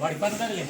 వాడి పని కాదులే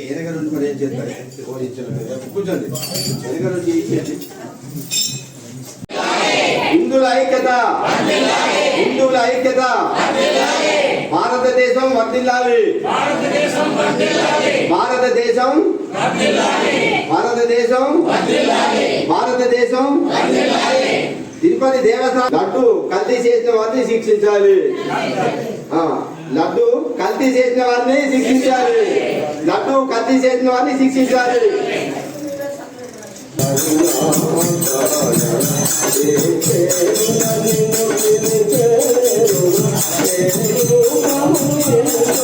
వెనక నుండి మరి ఏం చేస్తారు కూర్చోండి వెనక నుండి ఏం చేయండి హిందువుల ఐక్యత. హిందువుల ఐక్యత. భారతదేశం వర్ధిల్లాలి భారతదేశం భారతదేశం భారతదేశం తిరుపతి దేవస్థానం లడ్డు కల్తీ చేసిన వారిని శిక్షించాలి లడ్డు కల్తీ చేసిన వారిని శిక్షించాలి లడ్డు కల్తీ చేసిన వారిని శిక్షించాలి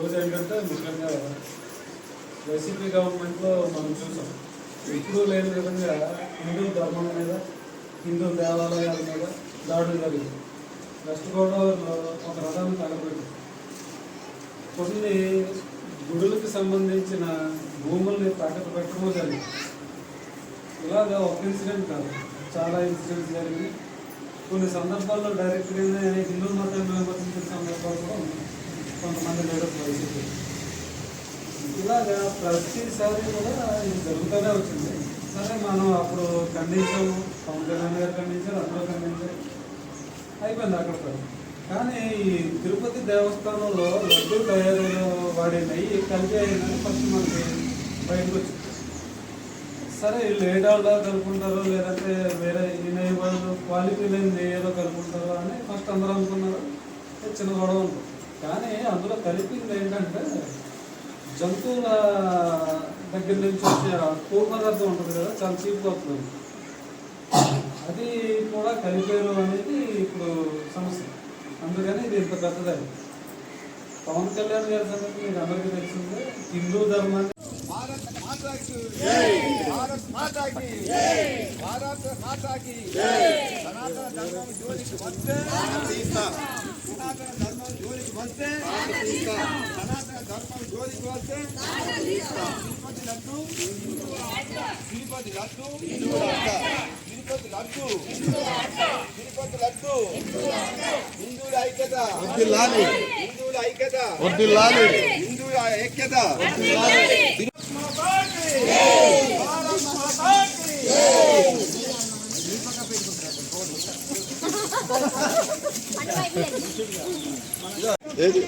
రోజు ఏంటంటే ముఖ్యంగా వైసీపీ గవర్నమెంట్లో మనం చూసాం. ఎప్పుడూ లేని విధంగా హిందూ ధర్మం మీద హిందూ దేవాలయాల మీద దాడులు జరిగింది వెస్ట్ గోదావరిలో ఒక రథాన్ని తగలబెట్టింది కొన్ని గుడులకు సంబంధించిన భూముల్ని తాకట్టు పెట్టడం జరిగింది. ఇలాగా ఒక ఇన్సిడెంట్ కాదు. చాలా ఇన్సిడెంట్స్ జరిగింది కొన్ని సందర్భాల్లో డైరెక్ట్గానే హిందూ మతాన్ని విమర్శించిన సందర్భాలు కూడా ఉన్నాయి. కొంతమంది లీడర్స్ పరిస్థితి. ఇలాగా ప్రతిసారి కూడా ఇది జరుగుతూనే వచ్చింది. సరే మనం అప్పుడు ఖండించాము పవన్ కళ్యాణ్ గారు ఖండించారు అందరూ ఖండించారు. అయిపోయింది అక్కడ కానీ ఈ తిరుపతి దేవస్థానంలో లడ్డు తయారీలో వాడే నెయ్యి కలిపి అయిందని ఫస్ట్ మనకి బయటకు వచ్చింది. సరే వీళ్ళు ఏ డాల్లో కలుపుకుంటారో లేదంటే వేరే ఈ నెయ్యి వాళ్ళు క్వాలిటీ లేని నెయ్యిలో కలుపుకుంటారో అని ఫస్ట్ అందరూ అనుకున్నారు. చిన్న గొడవ ఉంది కానీ అందులో కలిపింది ఏంటంటే జంతువుల దగ్గర నుంచి వచ్చే కూర పదార్థం ఉంటుంది కదా చాలా చీప్ అవుతుంది అది కూడా కలిపేయడం అనేది ఇప్పుడు సమస్య. అందుకని ఇది ఇంత పెద్దదని పవన్ కళ్యాణ్ గారి సంగతి మీకు అందరికీ తెలిసింది హిందూ ధర్మాన్ని భారత్ భారత్ సనాతన ధర్మం జోలికి వస్తే సనాతన ధర్మం వస్తే సనాతన ధర్మం జోలికి వస్తే తిరుపతి లడ్డు తిరుపతి లడ్డు తిరుపతి లడ్డు తిరుపతి లడ్డు హిందువుల ఐక్యత హిందువుల ఐక్యత హిందువుల ఐక్యత. ఏది?